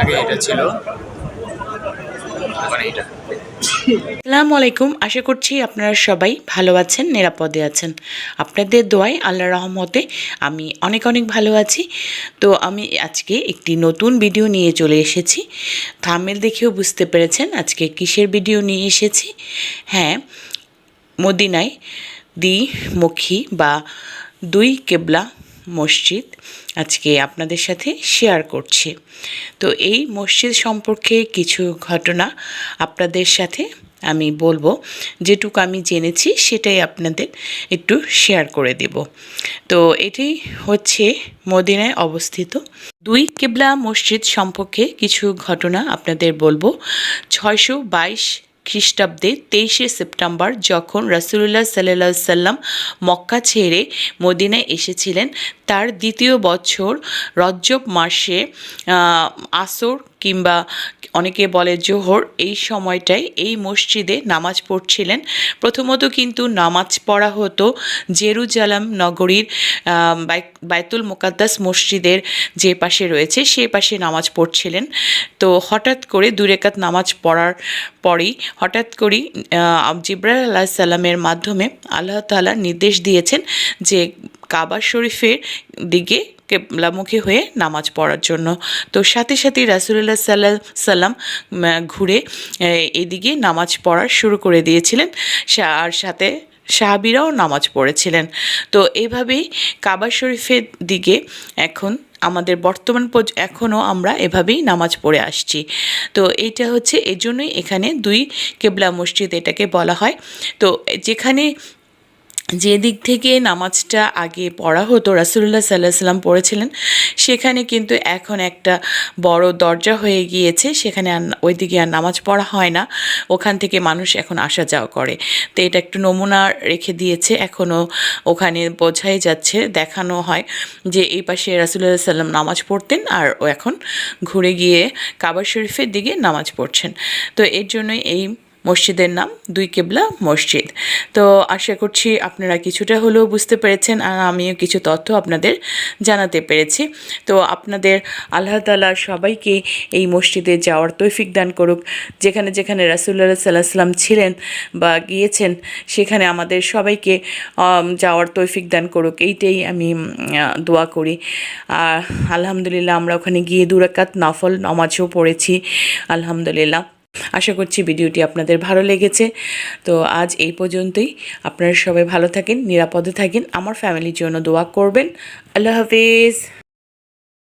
আগে এটা ছিল। আলাইকুম আশা করছি আপনারা সবাই ভালো আছেন, নিরাপদে আছেন। আপনাদের দোয়ায় আল্লাহ রহমতে আমি অনেক অনেক ভালো আছি। তো আমি আজকে একটি নতুন ভিডিও নিয়ে চলে এসেছি। থামেল দেখেও বুঝতে পেরেছেন আজকে কিসের ভিডিও নিয়ে এসেছি। হ্যাঁ মদিনায় দি দ্বিমুখী বা দুই কেবলা মসজিদ আজকে আপনাদের সাথে শেয়ার করছি। তো এই মসজিদ সম্পর্কে কিছু ঘটনা আপনাদের সাথে আমি বলব। যেটুকু আমি জেনেছি সেটাই আপনাদের একটু শেয়ার করে দেব। তো এটি হচ্ছে মদিনায় অবস্থিত। দুই কেবলা মসজিদ সম্পর্কে কিছু ঘটনা আপনাদের বলব। ছয়শো বাইশ খ্রিস্টাব্দে তেইশে সেপ্টেম্বর যখন রাসুলুল্লাহ সাল্লাহ সাল্লাম মক্কা ছেড়ে মদিনায় এসেছিলেন, তার দ্বিতীয় বছর রজ্জব মাসে আসর কিংবা অনেকে বলে জোহর, এই সময়টায় এই মসজিদে নামাজ পড়ছিলেন। প্রথমত কিন্তু নামাজ পড়া হতো জেরুজালাম নগরীর বাইতুল মোকাদ্দাস মসজিদের যে পাশে রয়েছে, সে পাশে নামাজ পড়ছিলেন। তো হঠাৎ করে দুরেকাত নামাজ পড়ার পরেই, হঠাৎ করেই জিব্রাইল আল্লাহ সাল্লামের মাধ্যমে আল্লাহ তাআলা নির্দেশ দিয়েছেন যে কাবা শরীফের দিকে কেবলামুখী হয়ে নামাজ পড়ার জন্য। তো সাথে সাথে রাসুলুল্লাহ সাল্লাহ সাল্লাম ঘুরে এদিকে নামাজ পড়া শুরু করে দিয়েছিলেন। আর সাথে সাহাবিরাও নামাজ পড়েছিলেন। তো এইভাবেই কাবা শরীফের দিকে এখন আমাদের বর্তমান পর্য- এখনও আমরা এভাবেই নামাজ পড়ে আসছি। তো এইটা হচ্ছে এই জন্যই এখানে দুই কেবলা মসজিদ এটাকে বলা হয়। তো যেখানে যে দিক থেকে নামাজটা আগে পড়া হতো রাসুল্লাহ সাল্লাহ সাল্লাম পড়েছিলেন, সেখানে কিন্তু এখন একটা বড় দরজা হয়ে গিয়েছে, সেখানে আর ওই দিকে আর নামাজ পড়া হয় না, ওখান থেকে মানুষ এখন আসা যাওয়া করে। তো এটা একটু নমুনা রেখে দিয়েছে, এখনও ওখানে বোঝাই যাচ্ছে, দেখানো হয় যে এই পাশে রাসুলুল্লাহ সাল্লাম নামাজ পড়তেন আর ও এখন ঘুরে গিয়ে কাবা শরীফের দিকে নামাজ পড়ছেন। তো এর জন্যই এই মসজিদের নাম দুই কেবলা মসজিদ। তো আশা করছি আপনারা কিছুটা হলেও বুঝতে পেরেছেন আর আমিও কিছু তথ্য আপনাদের জানাতে পেরেছি। তো আপনাদের আল্লাহ তালা সবাইকে এই মসজিদে যাওয়ার তৈফিক দান করুক। যেখানে যেখানে রাসুল্লাহ সাল্লাহ সাল্লাম ছিলেন বা গিয়েছেন, সেখানে আমাদের সবাইকে যাওয়ার তৈফিক দান করুক। এইটাই আমি দোয়া করি। আর আলহামদুলিল্লাহ আমরা ওখানে গিয়ে দুরাকাত নফল নামাজও পড়েছি। আলহামদুলিল্লাহ। আশা করছি ভিডিওটি আপনাদের ভালো লেগেছে। তো আজ এই পর্যন্তই। আপনারা সবাই ভালো থাকেন, নিরাপদে থাকেন। আমার ফ্যামিলির জন্য দোয়া করবেন। আল্লাহ হাফিজ।